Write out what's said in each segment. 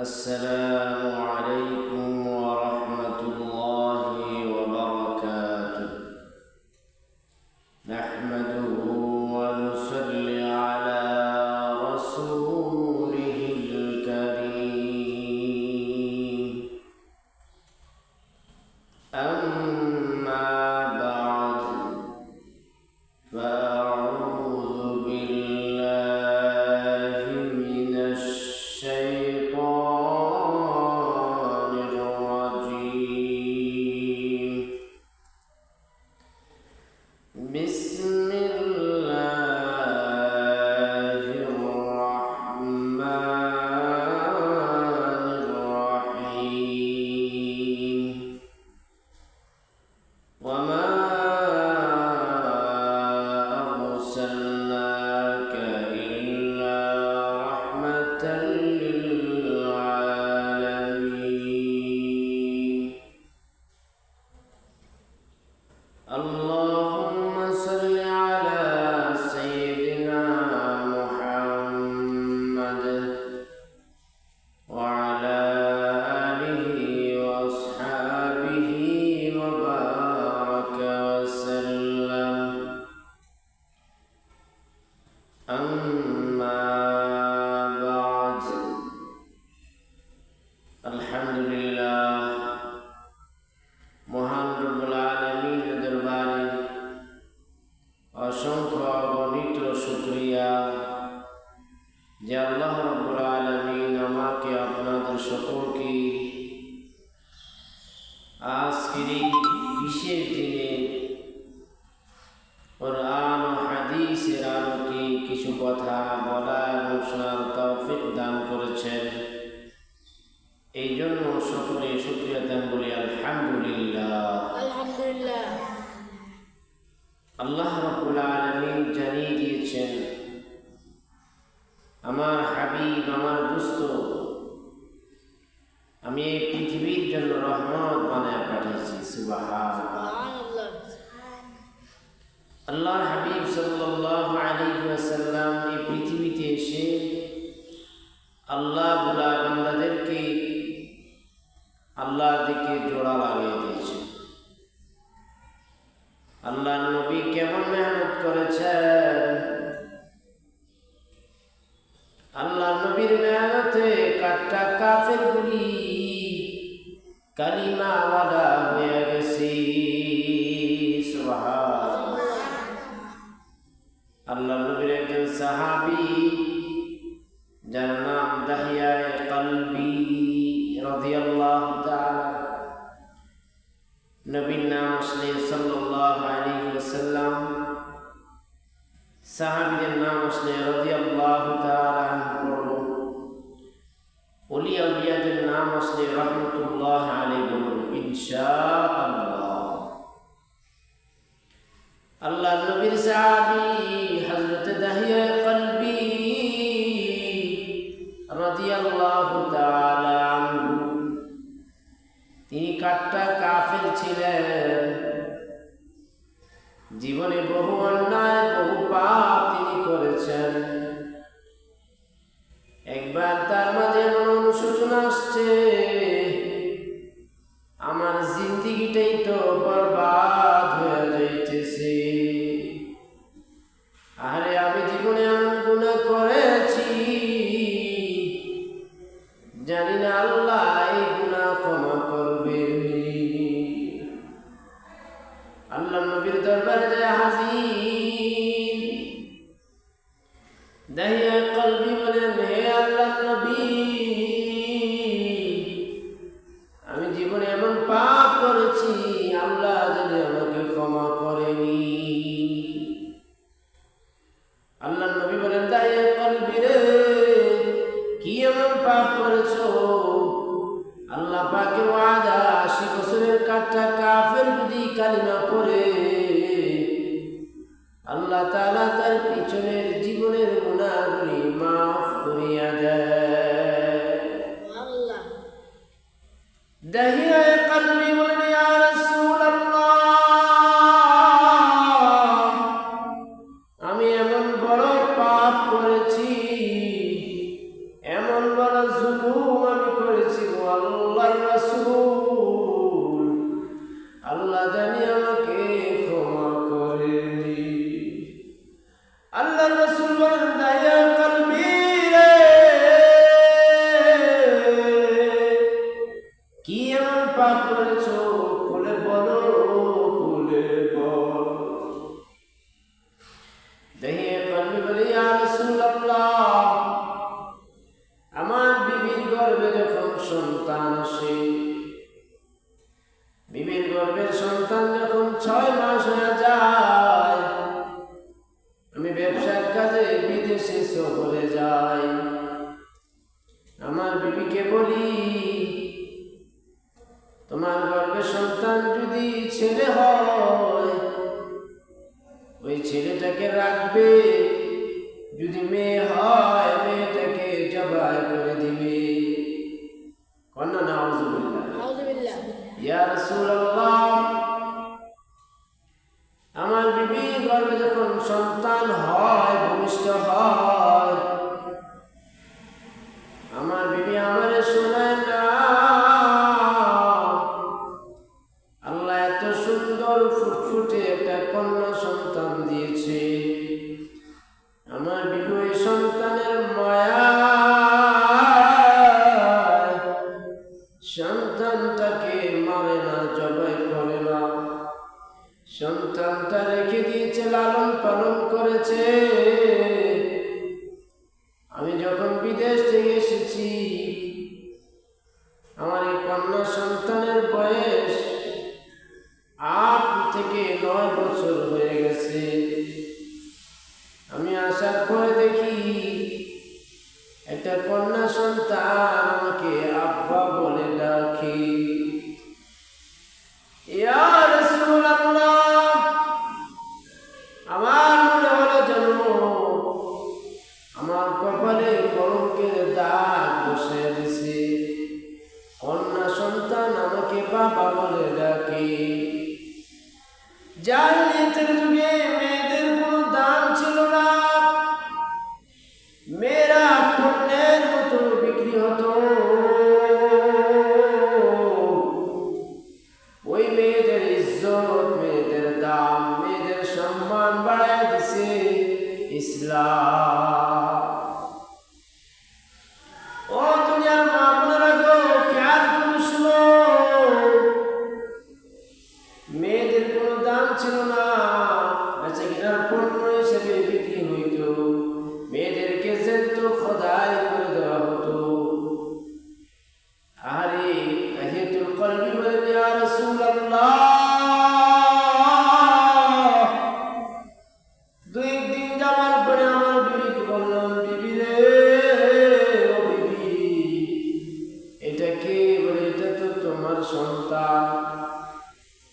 السلام عليكم দিয়েছেন আমার হাবিব, আমার দুস্থ আমি এই পৃথিবীর জন্য রহমত বানায় পাঠিয়েছি আল্লাহ হাবিব সাল্লাহ আলিহাসাল্লাম এই পৃথিবীতে এসে আল্লাহ বুলা বান্দাদেরকে আল্লাহর দিকে জোড়া লাগিয়ে দিয়েছে। আল্লাহ নবী কেমন মেহনত করেছেন? الله تعالى. نبينا مسلم صلى الله عليه وسلم. صحابي النام مسلم رضي الله تعالى عنه. قولي أولياء النام مسلم رحمة الله عليه. وسلم إن شاء الله دهي قلبي সে সফরে যায় আমার বিবিকে বলি তোমার গর্ভে সন্তান যদি ছেলে হয় ওই ছেলেটাকে রাখবে। যদি মেয়ে হয় মেয়েটাকে জবাই করে দিবে। কন্যা নাউজুবিল্লাহ। ইয়া আমার বিবি গর্ভে যখন সন্তান হয়, ভূমিষ্ঠ হয়। আমার বিবি আমার শোনে না। আল্লাহ এত সুন্দর, ফুটফুটে একটা কন্যা সন্তান দিয়েছে। আমার বিবি ওই সন্তানের মায়া। সন্তান সন্তানটা রেখে দিয়েছে লালন পালন করেছে। dentro de.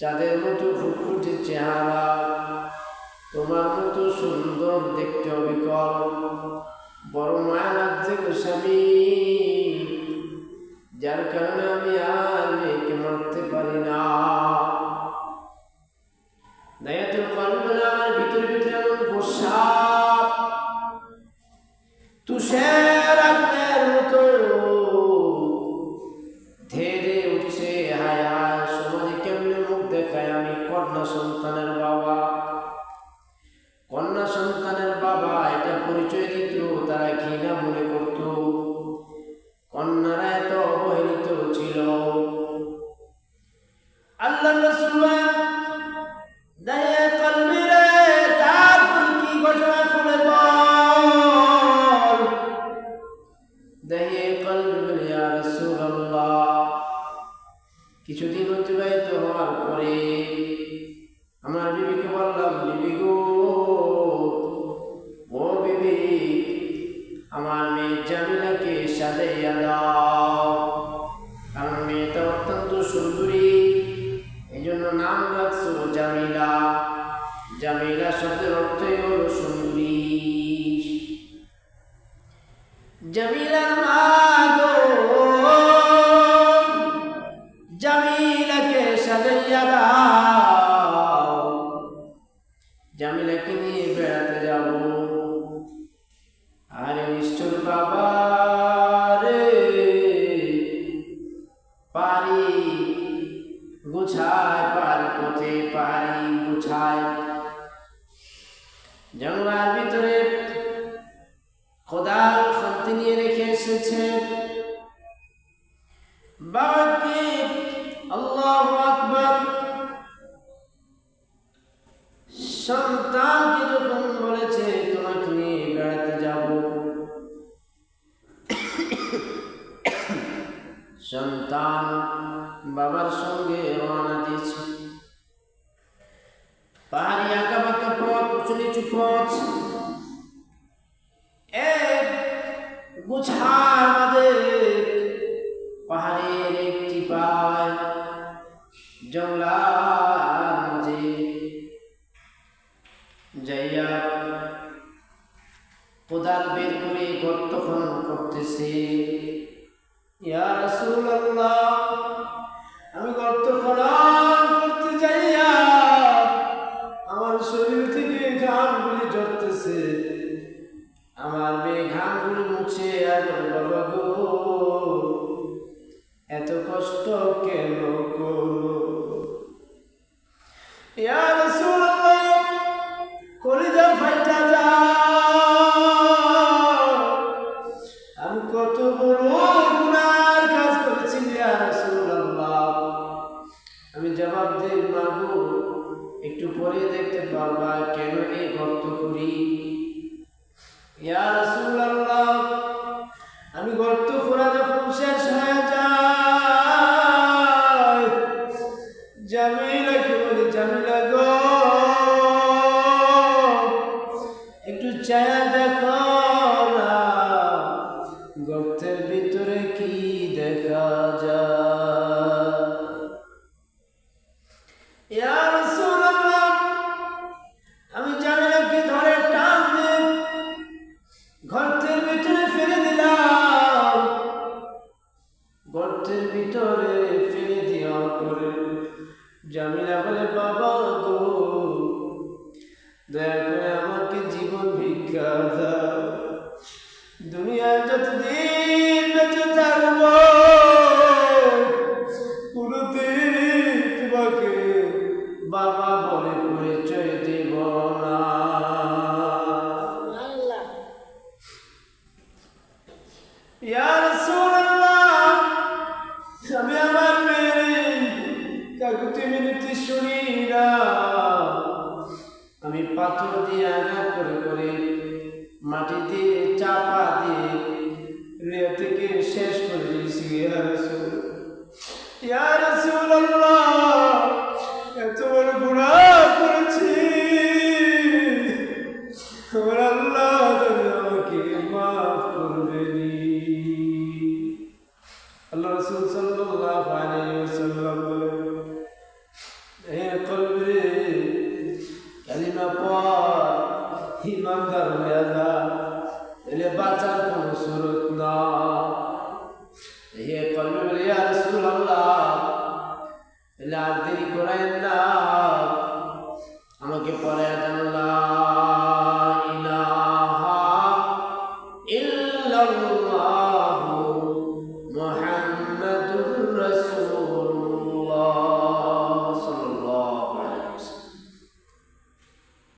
যাদের মতো ফুটফুটে চেহারা, তোমার মতো সুন্দর দেখতে অবিকল। বড় মায়া লাগছে গোস্বামী যার কারণে আমি আর মেয়েকে মারতে পারি না। দয়াতুল কলবে আমার ভিতরে ভিতরে এমন বসা তুষার Да বাবার সঙ্গে রওনা দিয়েছি। পাহাড়ি আঁকা বাঁকা পথ, উঁচু নিচু পথ। এক গুছা আমাদের পাহাড়ের একটি পায় জঙ্গলার মাঝে। যাইয়া কোদাল বের করে গর্ত খনন করতেছে। ইয়া রাসূলুল্লাহ কষ্ট কেন করো? ইয়া Vai, vai. বাঁচার কোনো সুরত